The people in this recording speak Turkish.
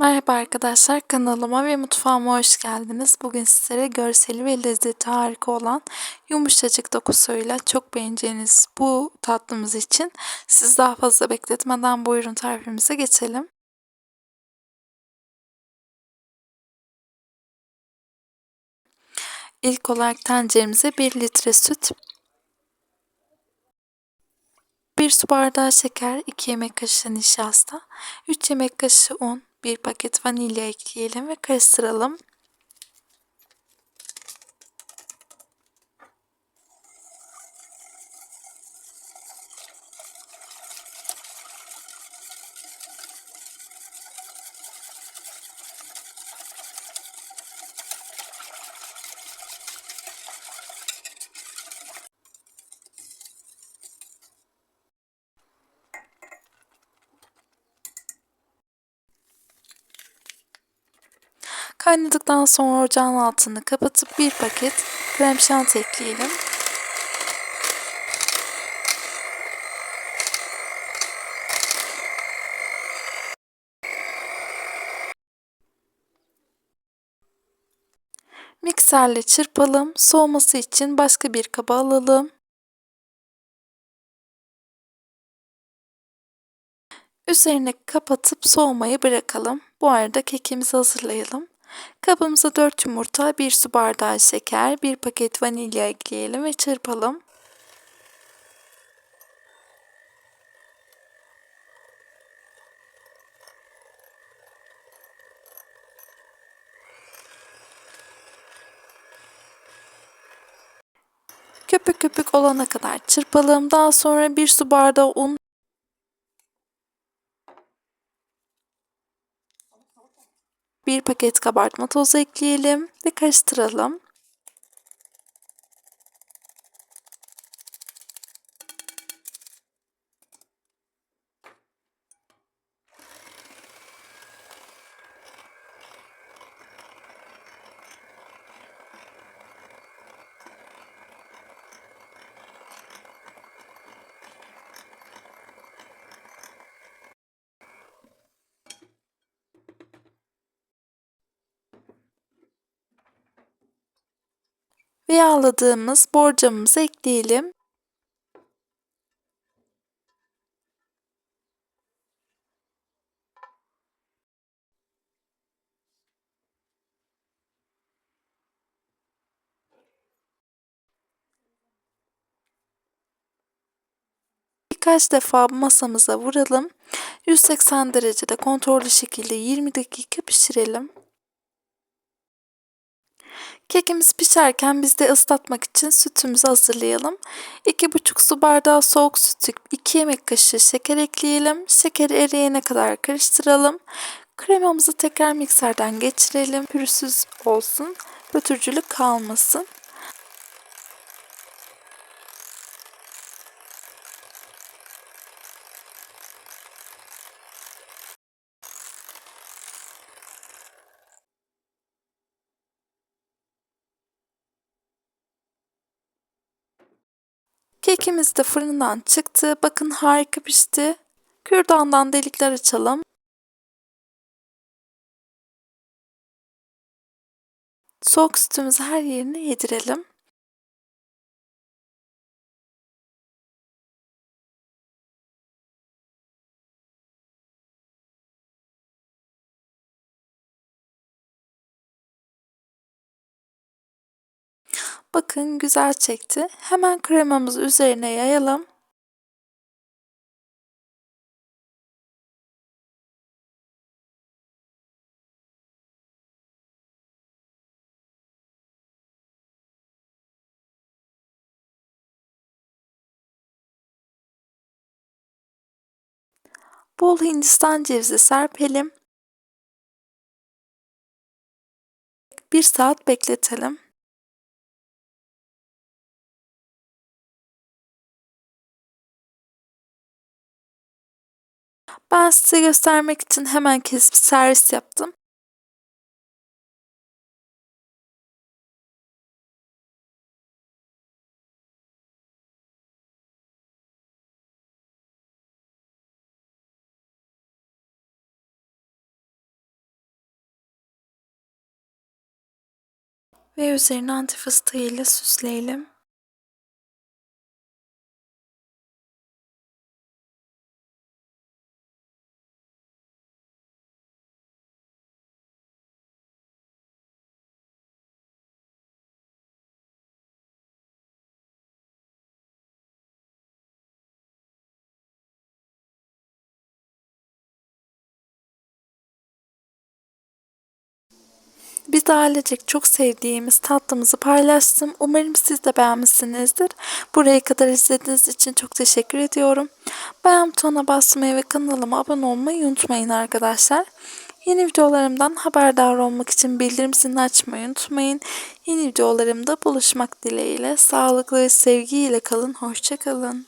Merhaba arkadaşlar kanalıma ve mutfağıma hoş geldiniz. Bugün sizlere görseli ve lezzeti harika olan yumuşacık dokusuyla çok beğeneceğiniz bu tatlımız için siz daha fazla bekletmeden buyurun tarifimize geçelim. İlk olarak tenceremize 1 litre süt, 1 su bardağı şeker, 2 yemek kaşığı nişasta, 3 yemek kaşığı un, 1 paket vanilya ekleyelim ve karıştıralım. Kaynadıktan sonra ocağın altını kapatıp bir paket krem şanti ekleyelim. Mikserle çırpalım. Soğuması için başka bir kaba alalım. Üzerine kapatıp soğumayı bırakalım. Bu arada kekimizi hazırlayalım. Kabımıza 4 yumurta, 1 su bardağı şeker, 1 paket vanilya ekleyelim ve çırpalım. Köpük köpük olana kadar çırpalım. Daha sonra 1 su bardağı un Bir paket kabartma tozu ekleyelim ve karıştıralım. Ve yağladığımız borcamımızı ekleyelim. Birkaç defa masamıza vuralım. 180 derecede kontrollü şekilde 20 dakika pişirelim. Kekimiz pişerken biz de ıslatmak için sütümüzü hazırlayalım. 2,5 su bardağı soğuk sütü, 2 yemek kaşığı şeker ekleyelim. Şekeri eriyene kadar karıştıralım. Kremamızı tekrar mikserden geçirelim. Pürüzsüz olsun. Pötürcülük kalmasın. Kekimiz de fırından çıktı. Bakın harika pişti. Kürdandan delikler açalım. Soğuk sütümüzü her yerine yedirelim. Bakın güzel çekti. Hemen kremamızı üzerine yayalım. Bol hindistan cevizi serpelim. Bir saat bekletelim. Ben size göstermek için hemen kesip servis yaptım. Ve üzerine antifıstığı ile süsleyelim. Biz de ailecek çok sevdiğimiz tatlımızı paylaştım. Umarım siz de beğenmişsinizdir. Buraya kadar izlediğiniz için çok teşekkür ediyorum. Beğen butonuna basmayı ve kanalıma abone olmayı unutmayın arkadaşlar. Yeni videolarımdan haberdar olmak için bildirim zilini açmayı unutmayın. Yeni videolarımda buluşmak dileğiyle. Sağlıklı ve sevgiyle kalın. Hoşçakalın.